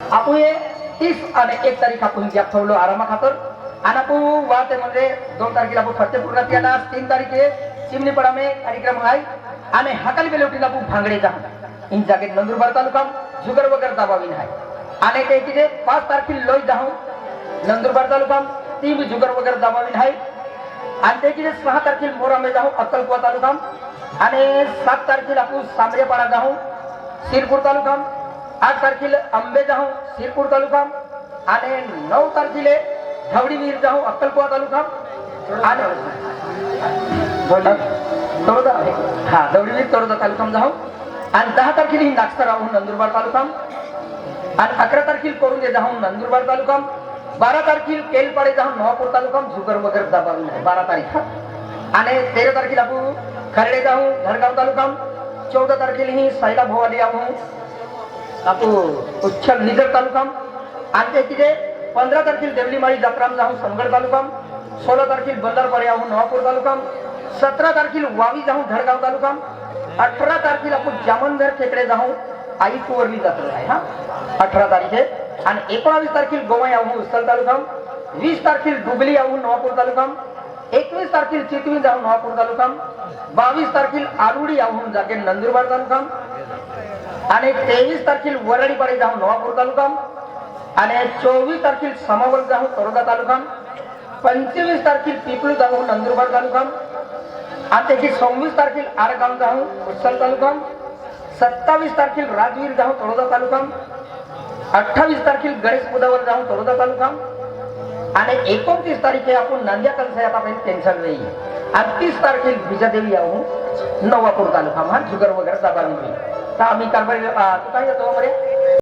आपण हे तीस आणि एक तारीख आपण गॅप ठेवलो आरामा खातर आणि आपण वाते म्हणजे दोन तारखेला आपण फतेपूर्ण केला तीन तारखे चिमणीपडा में कार्यक्रम आहे. आणि हाकाली बेलवटीला आपण भांगडे जा इन जागेत नंदुरबार तालुका जुगर वगैरे दाबावीन आहे. आणि ते किती पाच तारखेला लोई जाऊ नंदुरबार तालुका ती बी जुगर वगैरे दाबावीन आहे. आणि ते किती सहा तारखेला मोरामे जाऊ अक्कलकुवा तालुका आणि सात तारखेला आपण सांबरेपाडा जाऊ शिरपूर तालुका आठ तारखेला आंबे जाऊ शिरपूर तालुका. आणि नऊ तारखेला धवडीवीर जाऊ अक्कलकुवा तालुका. आणि तळोदा. हा दवडीवीर तळोदा तालुका जाऊ. आणि दहा तारखेला ही राहून नंदुरबार तालुका. आणि अकरा तारखेला करून दे जाऊन नंदुरबार तालुका. बारा तारखेला केलपाडे जाऊन नवापूर तालुका. झुगर वगैरे दाबावी बारा तारीख. हा. आणि तेरा तारखेला आपण खरडे जाऊ धडगाव तालुका. चौदा तारखेला ही सैला भवाली आहो. आपू उच्छल निजर तालुकाम. आणि ते तिथे पंधरा तारखेला देवलीमाळी जत्राम जाऊन समगड तालुकाम. सोळा तारखेला बंदरपाडे आहो नवापूर तालुकाम. सतरा तारखेला वावी जाऊन धडगाव तालुकाम. अठरा तारखेला आपण जामनधर खेकडे जाऊन आई कुवरली जात्रा आहे हा. अठरा तारखे. आणि एकोणावीस तारखेला गोवा याहून उस्सल तालुकाम. वीस तारखेला डुबली याहून नवापूर तालुकाम. एकवीस तारखेला चितवी जाऊन नवापूर तालुकाम. बावीस तारखेला आरुडी याहून जागे नंदुरबार तालुकाम. आणि तेवीस तारखेला वरडीपाडी जाऊन नवापूर तालुका आणि चोवीस तारखेला समावर जाऊन तरोदा तालुका पंचवीस तारखेल पिपळू जाऊन नंदुरबार तालुका आणि त्याची सव्वीस तारखेला आरगाव जाऊन उत्सल तालुका सत्तावीस तारखेल राजवीर जाऊन तळोदा तालुका अठ्ठावीस तारखेल गणेश पुदावर जाऊन तळोदा तालुका आणि एकोणतीस तारीखे आपण नांद्या कलसा आता टेन्शन नाही आणि तीस तारखेला विजादेवी याहून नवापूर तालुका हा जुगर वगैरे दबार तर आम्ही कारभारी तू काय येतो बरे